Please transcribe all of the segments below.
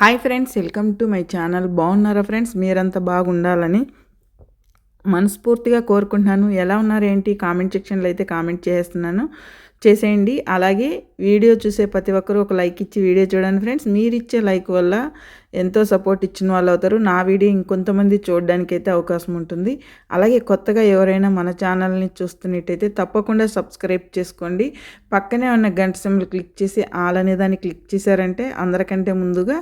Hi friends welcome to my channel. బాగున్నారా friends? మీరంతా బాగుండాలని మనస్ఫూర్తిగా కోరుకుంటున్నాను. ఎలా ఉన్నారు ఏంటి? కామెంట్ సెక్షన్లో అయితే కామెంట్ చేస్తున్నాను. చేసేయండి. అలాగే వీడియో చూసే ప్రతి ఒక్కరూ ఒక లైక్ ఇచ్చి వీడియో చూడండి ఫ్రెండ్స్. మీరు ఇచ్చే లైక్ వల్ల ఎంతో సపోర్ట్ ఇచ్చిన వాళ్ళు అవుతారు. నా వీడియో ఇంకొంతమంది చూడడానికి అయితే అవకాశం ఉంటుంది. అలాగే కొత్తగా ఎవరైనా మన ఛానల్ని చూస్తున్నట్టయితే తప్పకుండా సబ్స్క్రైబ్ చేసుకోండి. పక్కనే ఉన్న గంట సెంబులు క్లిక్ చేసి ఆల్ అనే దాన్ని క్లిక్ చేశారంటే అందరికంటే ముందుగా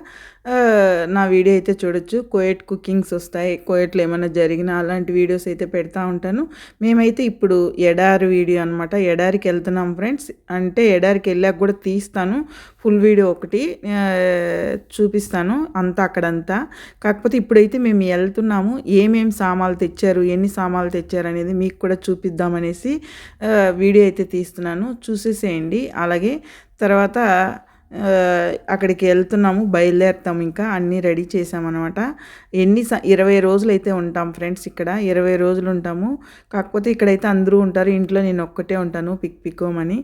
నా వీడియో అయితే చూడొచ్చు. కోయట్ కుకింగ్స్ వస్తాయి. కోయట్లో ఏమైనా జరిగినా అలాంటి వీడియోస్ అయితే పెడతా ఉంటాను. మేమైతే ఇప్పుడు ఎడారి వీడియో అనమాట ఎడారికి వెళ్తున్నాం ఫ్రెండ్స్. అంటే ఎడారికి వెళ్ళాక కూడా తీస్తాను. ఫుల్ వీడియో ఒకటి చూపిస్తాను అంతా అక్కడంతా. కాకపోతే ఇప్పుడైతే మేము వెళ్తున్నాము. ఏమేమి సామాన్లు తెచ్చారు ఎన్ని సామాన్లు తెచ్చారు అనేది మీకు కూడా చూపిద్దామనేసి వీడియో అయితే తీస్తున్నాను. చూసేసేయండి. అలాగే తర్వాత అక్కడికి వెళ్తున్నాము బయలుదేరుతాము ఇంకా అన్నీ రెడీ చేసామన్నమాట ఎన్ని ఇరవై రోజులు అయితే ఉంటాం ఫ్రెండ్స్ ఇక్కడ ఇరవై రోజులు ఉంటాము. కాకపోతే ఇక్కడైతే అందరూ ఉంటారు ఇంట్లో నేను ఒక్కటే ఉంటాను పిక్ పిక్కోమని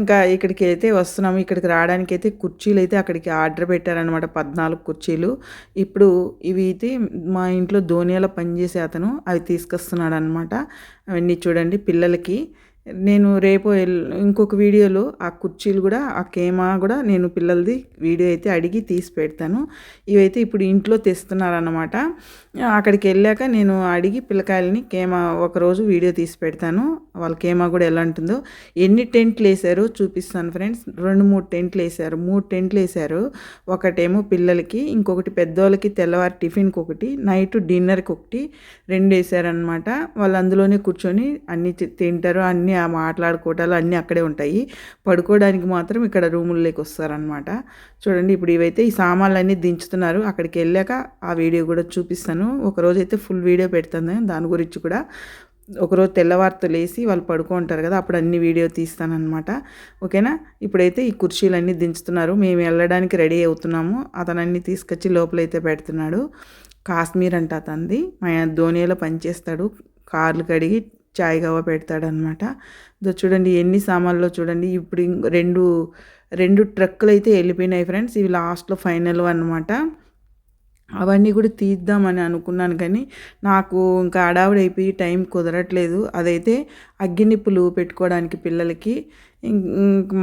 ఇంకా ఇక్కడికి అయితే వస్తున్నాము ఇక్కడికి రావడానికి అయితే కుర్చీలు అయితే అక్కడికి ఆర్డర్ పెట్టారనమాట పద్నాలుగు కుర్చీలు. ఇప్పుడు ఇవి అయితే మా ఇంట్లో ధోనియాలో పనిచేసే అతను అవి తీసుకొస్తున్నాడు అనమాట అవన్నీ చూడండి పిల్లలకి. నేను రేపు ఇంకొక వీడియోలో ఆ కుర్చీలు కూడా ఆ కేమా కూడా నేను పిల్లలది వీడియో అయితే అడిగి తీసి పెడతాను. ఇవైతే ఇప్పుడు ఇంట్లో తెస్తున్నారన్నమాట. అక్కడికి వెళ్ళాక నేను అడిగి పిల్లకాయలని కేమా ఒకరోజు వీడియో తీసి పెడతాను. వాళ్ళ కేమా కూడా ఎలా ఉంటుందో. ఎన్ని టెంట్లు వేసారో చూపిస్తాను ఫ్రెండ్స్. రెండు మూడు టెంట్లు వేసారు మూడు టెంట్లు వేసారు ఒకటేమో పిల్లలకి ఇంకొకటి పెద్దోళ్ళకి తెల్లవారి టిఫిన్కి ఒకటి నైట్ డిన్నర్కి ఒకటి రెండు వేసారనమాట వాళ్ళు అందులోనే కూర్చొని అన్ని తింటారు అన్నీ మాట్లాడుకోవటాలు అన్నీ అక్కడే ఉంటాయి. పడుకోవడానికి మాత్రం ఇక్కడ రూముల్లోకి వస్తారనమాట చూడండి ఇప్పుడు ఇవైతే ఈ సామాన్లు అన్నీ దించుతున్నారు. అక్కడికి వెళ్ళాక ఆ వీడియో కూడా చూపిస్తాను. ఒకరోజు అయితే ఫుల్ వీడియో పెడతాను దాని గురించి కూడా. ఒకరోజు తెల్లవారితో లేసి వాళ్ళు పడుకుంటారు కదా అప్పుడు అన్ని వీడియో తీస్తానమాట ఓకేనా? ఇప్పుడైతే ఈ కుర్చీలు అన్నీ దించుతున్నారు. మేము వెళ్ళడానికి రెడీ అవుతున్నాము. అతనన్నీ తీసుకొచ్చి లోపలైతే పెడుతున్నాడు. కాశ్మీర్ అంట అతంది మా ధోనియాలో పనిచేస్తాడు. కార్లు కడిగి చాయ్ గవ్వ పెడతాడనమాట చూడండి ఎన్ని సామాన్లో చూడండి ఇప్పుడు రెండు రెండు ట్రక్కులు అయితే వెళ్ళిపోయినాయి ఫ్రెండ్స్. ఇవి లాస్ట్లో ఫైనల్ అనమాట అవన్నీ కూడా తీద్దామని అనుకున్నాను కానీ నాకు ఇంకా అడావిడైపోయి టైం కుదరట్లేదు. అదైతే అగ్గినిప్పులు పెట్టుకోవడానికి పిల్లలకి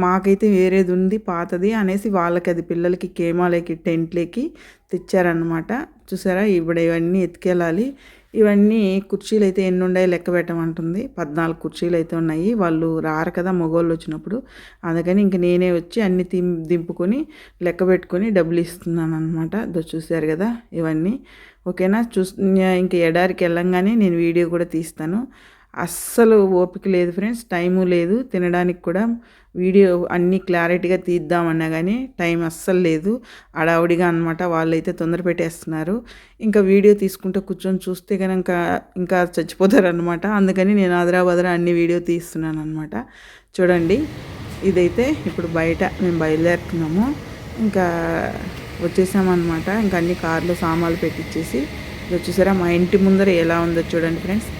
మాకైతే వేరేది ఉంది పాతది అనేసి వాళ్ళకి అది పిల్లలకి కేమాలకి టెంట్లకి తెచ్చారనమాట చూసారా? ఇప్పుడు ఇవన్నీ ఎత్తుకెళ్ళాలి. ఇవన్నీ కుర్చీలు అయితే ఎన్ని ఉన్నాయి లెక్క పెట్టమంటుంది. పద్నాలుగు కుర్చీలు అయితే ఉన్నాయి. వాళ్ళు రారు కదా మగవాళ్ళు వచ్చినప్పుడు. అందుకని ఇంక నేనే వచ్చి అన్ని తిం దింపుకొని లెక్క పెట్టుకొని డబ్బులు ఇస్తున్నాను అనమాట చూసారు కదా ఇవన్నీ. ఓకేనా? చూ ఇంక ఎడారికి వెళ్ళంగానే నేను వీడియో కూడా తీస్తాను. అస్సలు ఓపిక లేదు ఫ్రెండ్స్ టైము లేదు. తినడానికి కూడా వీడియో అన్నీ క్లారిటీగా తీద్దామన్నా కానీ టైం అస్సలు లేదు. అడావుడిగా అనమాట వాళ్ళైతే తొందర పెట్టేస్తున్నారు. ఇంకా వీడియో తీసుకుంటే కూర్చొని చూస్తే కనుక ఇంకా చచ్చిపోతారు అనమాట అందుకని నేను ఆదరాబదరా అన్ని వీడియో తీస్తున్నాను అనమాట చూడండి ఇదైతే ఇప్పుడు బయట మేము బయలుదేరుతున్నాము. ఇంకా వచ్చేసామన్నమాట. ఇంకా అన్ని కార్లు సామాన్లు పెట్టించేసి వచ్చేసారా? మా ఇంటి ముందర ఎలా ఉందో చూడండి ఫ్రెండ్స్.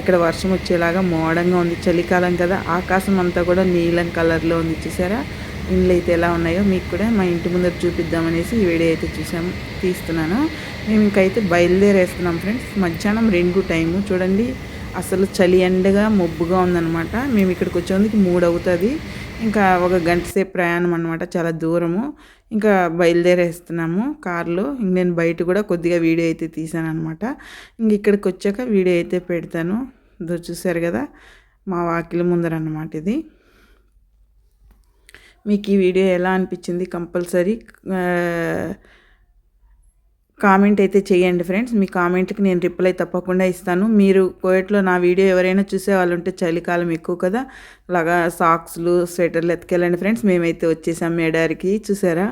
ఇక్కడ వర్షం వచ్చేలాగా మోడంగా ఉంది చలికాలం కదా. ఆకాశం అంతా కూడా నీలం కలర్లో ఉంది చూసారా? ఇండ్లు అయితే ఎలా ఉన్నాయో మీకు కూడా మా ఇంటి ముందర చూపిద్దామనేసి ఈ వీడియో అయితే చూసాము తీస్తున్నాను. మేము ఇంకైతే బయలుదేరేస్తున్నాం ఫ్రెండ్స్. మధ్యాహ్నం రెండు టైము. చూడండి అసలు చలి ఎండగా మొబ్బుగా ఉందనమాట మేము ఇక్కడికి వచ్చేందుకు మూడు అవుతుంది ఇంకా ఒక గంట సేపు ప్రయాణం అనమాట చాలా దూరము. ఇంకా బయలుదేరేస్తున్నాము కార్లో. ఇంక నేను బయట కూడా కొద్దిగా వీడియో అయితే తీసాను అనమాట ఇంక ఇక్కడికి వచ్చాక వీడియో అయితే పెడతాను. చూసారు కదా మా వాకిలి ముందర అనమాట ఇది. మీకు ఈ వీడియో ఎలా అనిపించింది కంపల్సరీ కామెంట్ అయితే చేయండి ఫ్రెండ్స్. మీ కామెంట్కి నేను రిప్లై తప్పకుండా ఇస్తాను. మీరు కోయట్లో నా వీడియో ఎవరైనా చూసే వాళ్ళు ఉంటే చలికాలం ఎక్కువ కదా. అలాగా సాక్స్లు స్వెటర్లు ఎత్తుకెళ్ళండి ఫ్రెండ్స్. మేమైతే వచ్చేసాం ఎడారికి. చూసారా?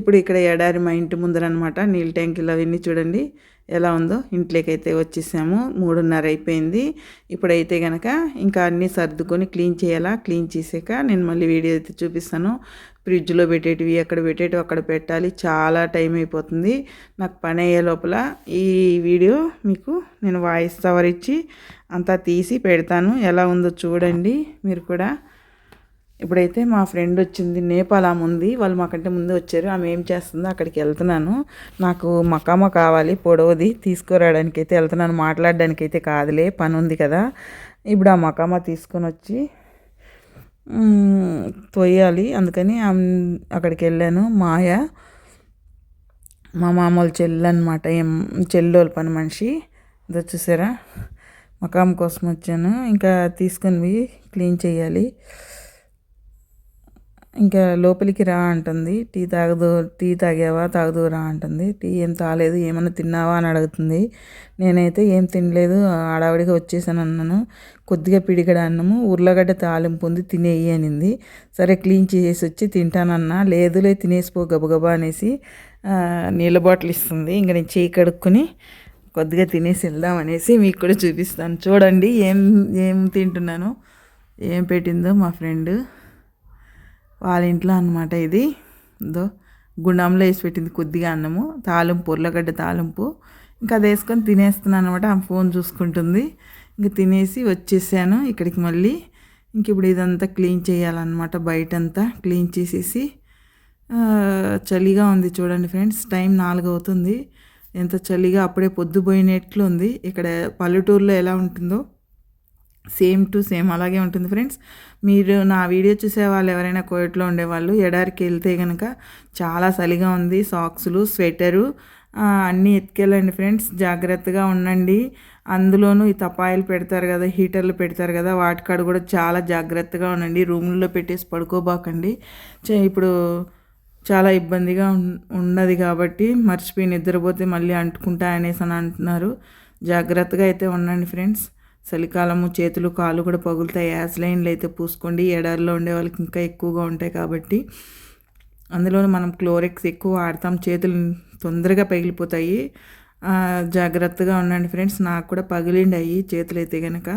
ఇప్పుడు ఇక్కడ ఎడారి మా ఇంటి ముందర అనమాట నీళ్ళ ట్యాంకులు అవన్నీ చూడండి. ఎలా ఉందో ఇంట్లోకి అయితే వచ్చేసాము. మూడున్నర అయిపోయింది. ఇప్పుడైతే కనుక ఇంకా అన్నీ సర్దుకొని క్లీన్ చేయాలా? క్లీన్ చేసాక నేను మళ్ళీ వీడియో అయితే చూపిస్తాను. ఫ్రిడ్జ్లో పెట్టేటివి ఎక్కడ పెట్టేటివి అక్కడ పెట్టాలి. చాలా టైం అయిపోతుంది. నాకు పని అయ్యే లోపల ఈ వీడియో మీకు నేను వాయిస్ కవర్ ఇచ్చి అంతా తీసి పెడతాను. ఎలా ఉందో చూడండి. మీరు కూడా ఇప్పుడైతే మా ఫ్రెండ్ వచ్చింది నేపాల్. ఆమె ఉంది. వాళ్ళు మాకంటే ముందు వచ్చారు. ఆమె ఏం చేస్తుందో అక్కడికి వెళ్తున్నాను. నాకు మకామ కావాలి పొడవది. తీసుకురావడానికి అయితే వెళ్తున్నాను. మాట్లాడడానికి అయితే కాదులే. పని ఉంది కదా. ఇప్పుడు ఆ మకామ తీసుకొని వచ్చి తొయ్యాలి. అందుకని అక్కడికి వెళ్ళాను. మాయ మా మామూలు చెల్లు అనమాట ఏం చెల్లోల పని మనిషి. ఇదో చూసారా? మకాం కోసం వచ్చాను. ఇంకా తీసుకొని పోయి క్లీన్ చేయాలి. ఇంకా లోపలికి రా అంటుంది. టీ తాగదు టీ తాగావా? తాగదు రా అంటుంది. టీ ఏం తాగలేదు ఏమన్నా తిన్నావా అని అడుగుతుంది. నేనైతే ఏం తినలేదు ఆడావిడిగా వచ్చేసాను అన్నాను. కొద్దిగా పిడిగడ అన్నము ఉర్లగడ్డ తాలింపు ఉంది తినేయి అనింది. సరే క్లీన్ చేసి వచ్చి తింటానన్నా. లేదులే తినేసిపో గబగబా అనేసి నీళ్ళ బాటిల్ ఇస్తుంది. ఇంకా నేను చేయి కడుక్కొని కొద్దిగా తినేసి వెళ్దాం అనేసి మీకు కూడా చూపిస్తాను. చూడండి ఏం ఏం తింటున్నాను ఏం పెట్టిందో మా ఫ్రెండ్. వాళ్ళ ఇంట్లో అనమాట ఇది. ఇదో గుండంలో వేసి పెట్టింది కొద్దిగా అన్నము. తాలింపు ఉర్లగడ్డ తాలింపు. ఇంకా అది వేసుకొని తినేస్తున్నాను అనమాట ఆ ఫోన్ చూసుకుంటుంది. ఇంకా తినేసి వచ్చేసాను ఇక్కడికి మళ్ళీ. ఇంక ఇప్పుడు ఇదంతా క్లీన్ చేయాలన్నమాట బయటంతా. క్లీన్ చేసేసి చలిగా ఉంది చూడండి ఫ్రెండ్స్. టైం నాలుగు అవుతుంది. ఎంత చలిగా అప్పుడే పొద్దుపోయినట్లు ఉంది. ఇక్కడ పల్లెటూరులో ఎలా ఉంటుందో సేమ్ టు సేమ్ అలాగే ఉంటుంది ఫ్రెండ్స్. మీరు నా వీడియో చూసే వాళ్ళు ఎవరైనా కోయట్లో ఉండేవాళ్ళు ఎడారికి వెళ్తే కనుక చాలా చలిగా ఉంది. సాక్సులు స్వెటరు అన్నీ ఎత్తుకెళ్ళండి ఫ్రెండ్స్. జాగ్రత్తగా ఉండండి. అందులోనూ ఈ తపాయిలు పెడతారు కదా హీటర్లు పెడతారు కదా వాటికాడ కూడా చాలా జాగ్రత్తగా ఉండండి. రూముల్లో పెట్టేసి పడుకోబాకండి. ఇప్పుడు చాలా ఇబ్బందిగా ఉన్నది కాబట్టి మర్చిపోయి నిద్రపోతే మళ్ళీ అంటుకుంటా అనేసి అని అంటున్నారు. జాగ్రత్తగా అయితే ఉండండి ఫ్రెండ్స్. చలికాలము చేతులు కాళ్ళు కూడా పగులుతాయి యాస్లైన్లు అయితే పూసుకోండి. ఎడారిలో ఉండే వాళ్ళకి ఇంకా ఎక్కువగా ఉంటాయి కాబట్టి అందులో మనం క్లోరెక్స్ ఎక్కువ వాడతాం. చేతులు తొందరగా పగిలిపోతాయి. జాగ్రత్తగా ఉండండి ఫ్రెండ్స్. నాకు కూడా పగిలిండాయి చేతులు అయితే కనుక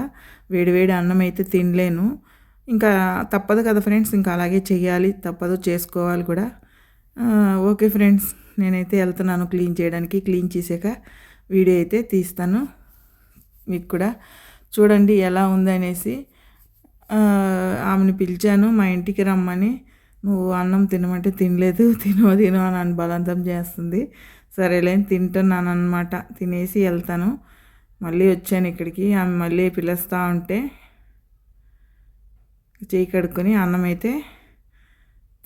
వేడివేడి అన్నం అయితే తినలేను. ఇంకా తప్పదు కదా ఫ్రెండ్స్. ఇంకా అలాగే చేయాలి తప్పదు చేసుకోవాలి కూడా. Okay friends. నేనైతే వెళ్తున్నాను క్లీన్ చేయడానికి. క్లీన్ చేసాక వీడియో అయితే తీస్తాను. మీకు కూడా చూడండి ఎలా ఉందనేసి ఆమెను పిలిచాను మా ఇంటికి రమ్మని. నువ్వు అన్నం తినమంటే తినలేదు తినో తినో అని అని బలవంతం చేస్తుంది. సరేలే అని తింటున్నాను అనమాట తినేసి వెళ్తాను. మళ్ళీ వచ్చాను ఇక్కడికి. ఆమె మళ్ళీ పిలుస్తూ ఉంటే చేయి కడుక్కొని అన్నం అయితే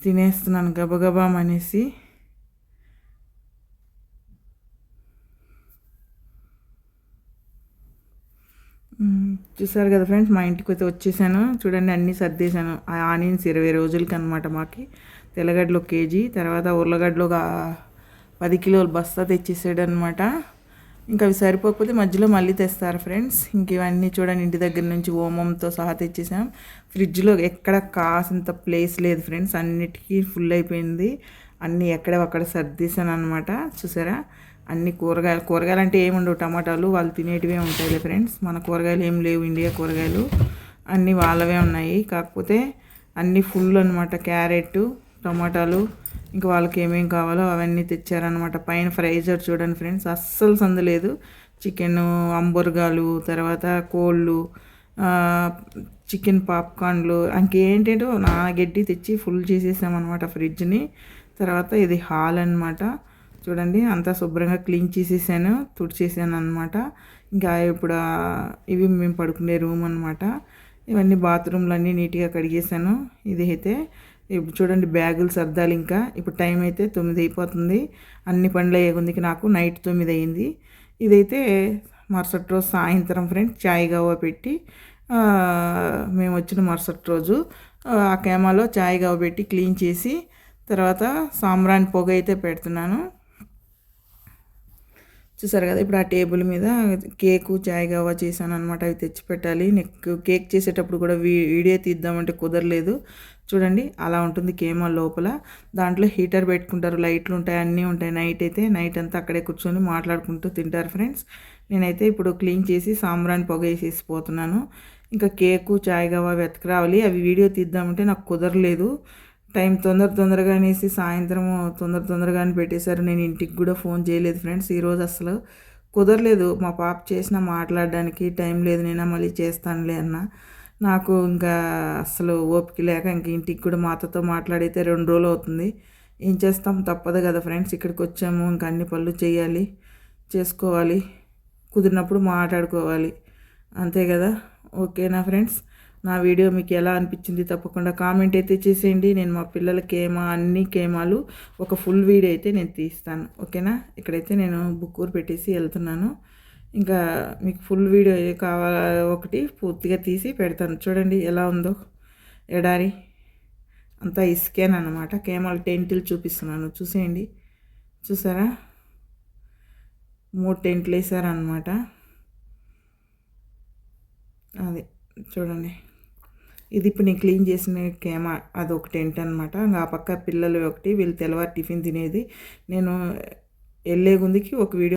తినేస్తున్నాను గబగబా అనేసి మ్మ్. చూసారు కదా ఫ్రెండ్స్ మా ఇంటికి అయితే వచ్చేసాను. చూడండి అన్నీ సర్దేశాను. ఆ ఆనియన్స్ ఇరవై రోజులకి అనమాట మాకి. తెల్లగడ్డలు ఒక కేజీ తర్వాత ఉర్లగడ్డలు ఒక పది కిలోల బస్తా తెచ్చేసాడు అనమాట ఇంకా అవి సరిపోకపోతే మధ్యలో మళ్ళీ తెస్తారు ఫ్రెండ్స్. ఇంక ఇవన్నీ చూడండి ఇంటి దగ్గర నుంచి ఓమంతో సహా తెచ్చేసాం. ఫ్రిడ్జ్లో ఎక్కడ కాసంత ప్లేస్ లేదు ఫ్రెండ్స్. అన్నిటికీ ఫుల్ అయిపోయింది. అన్నీ ఎక్కడ అక్కడ సర్దేశాను అనమాట చూసారా? అన్ని కూరగాయలు కూరగాయలు అంటే ఏముండవు. టమాటాలు వాళ్ళు తినేటివే ఉంటాయిలే ఫ్రెండ్స్. మన కూరగాయలు ఏం లేవు ఇండియా కూరగాయలు. అన్నీ వాళ్ళవే ఉన్నాయి. కాకపోతే అన్నీ ఫుల్ అనమాట క్యారెట్ టమాటాలు ఇంకా వాళ్ళకి ఏమేం కావాలో అవన్నీ తెచ్చారనమాట పైన ఫ్రైజర్ చూడండి ఫ్రెండ్స్. అస్సలు సందలేదు చికెన్ అంబుర్గాలు తర్వాత కోళ్ళు చికెన్ పాప్కార్న్లు ఇంకేంటేంటో నా గడ్డి తెచ్చి ఫుల్ చేసేసామన్నమాట ఫ్రిడ్జ్ని. తర్వాత ఇది హాల్ అన్నమాట. చూడండి అంతా శుభ్రంగా క్లీన్ చేసేసాను తుడిచేసాను అనమాట ఇంకా ఇప్పుడు ఇవి మేము పడుకునే రూమ్ అనమాట ఇవన్నీ బాత్రూమ్లు అన్నీ నీట్గా కడిగేసాను. ఇది అయితే ఇప్పుడు చూడండి బ్యాగులు సర్దాలి ఇంకా. ఇప్పుడు టైం అయితే తొమ్మిది అయిపోతుంది. అన్ని పనులు అయ్యే నాకు నైట్ తొమ్మిది అయింది. ఇదైతే మరుసటి రోజు సాయంత్రం ఫ్రెండ్స్ చాయ్ గవ్వ పెట్టి మేము వచ్చిన మరుసటి రోజు ఆ ఆ కేమాలో చాయ్ గవ్వ పెట్టి క్లీన్ చేసి తర్వాత సాంబ్రాణి పొగ అయితే పెడుతున్నాను. చూసారు కదా ఇప్పుడు ఆ టేబుల్ మీద కేకు చాయ్ గవా చేశాను అనమాట అవి తెచ్చి పెట్టాలి. నెక్ కేక్ చేసేటప్పుడు కూడా వీ వీడియో తీద్దామంటే కుదరలేదు. చూడండి అలా ఉంటుంది కేమా లోపల. దాంట్లో హీటర్ పెట్టుకుంటారు. లైట్లు ఉంటాయి అన్నీ ఉంటాయి. నైట్ అయితే నైట్ అంతా అక్కడే కూర్చొని మాట్లాడుకుంటూ తింటారు ఫ్రెండ్స్. నేనైతే ఇప్పుడు క్లీన్ చేసి సాంబ్రాన్ పొగ వేసేసి పోతున్నాను. ఇంకా కేకు చాయ్ గవ్వ వెతకరావాలి. అవి వీడియో తీద్దామంటే నాకు కుదరలేదు. టైం తొందర తొందరగా అనేసి సాయంత్రం తొందర తొందరగానే పెట్టేశారు. నేను ఇంటికి కూడా ఫోన్ చేయలేదు ఫ్రెండ్స్. ఈరోజు అసలు కుదరలేదు. మా పాప చేసిన మాట్లాడడానికి టైం లేదు. నేను మళ్ళీ చేస్తానులే అన్న. నాకు ఇంకా అసలు ఓపిక లేక ఇంక ఇంటికి కూడా మా అత్తతో మాట్లాడితే రెండు రోజులు అవుతుంది. ఏం చేస్తాం? తప్పదు కదా ఫ్రెండ్స్. ఇక్కడికి వచ్చాము. ఇంకా అన్ని పనులు చేయాలి. చేసుకోవాలి. కుదిరినప్పుడు మాట్లాడుకోవాలి. అంతే కదా? ఓకేనా ఫ్రెండ్స్? నా వీడియో మీకు ఎలా అనిపించింది తప్పకుండా కామెంట్ అయితే చేసేయండి. నేను మా పిల్లల కేమా అన్ని కేమాలు ఒక ఫుల్ వీడియో అయితే నేను తీస్తాను. ఓకేనా? ఇక్కడైతే నేను బుక్ ఊరు పెట్టేసి వెళ్తున్నాను. ఇంకా మీకు ఫుల్ వీడియో కావాల ఒకటి పూర్తిగా తీసి పెడతాను. చూడండి ఎలా ఉందో. ఎడారి అంతా ఇసుకేనమాట కేమాల టెంట్లు చూపిస్తున్నాను. చూసేయండి. చూసారా? మూడు టెంట్లు వేసారనమాట అది చూడండి. ఇది ఇప్పుడు నేను క్లీన్ చేసిన కేమా అది ఒక టెంట్ అనమాట ఆ పక్క పిల్లలు ఒకటి వీళ్ళు తెల్లవారు టిఫిన్ తినేది. నేను వెళ్ళే గుందికి ఒక వీడియో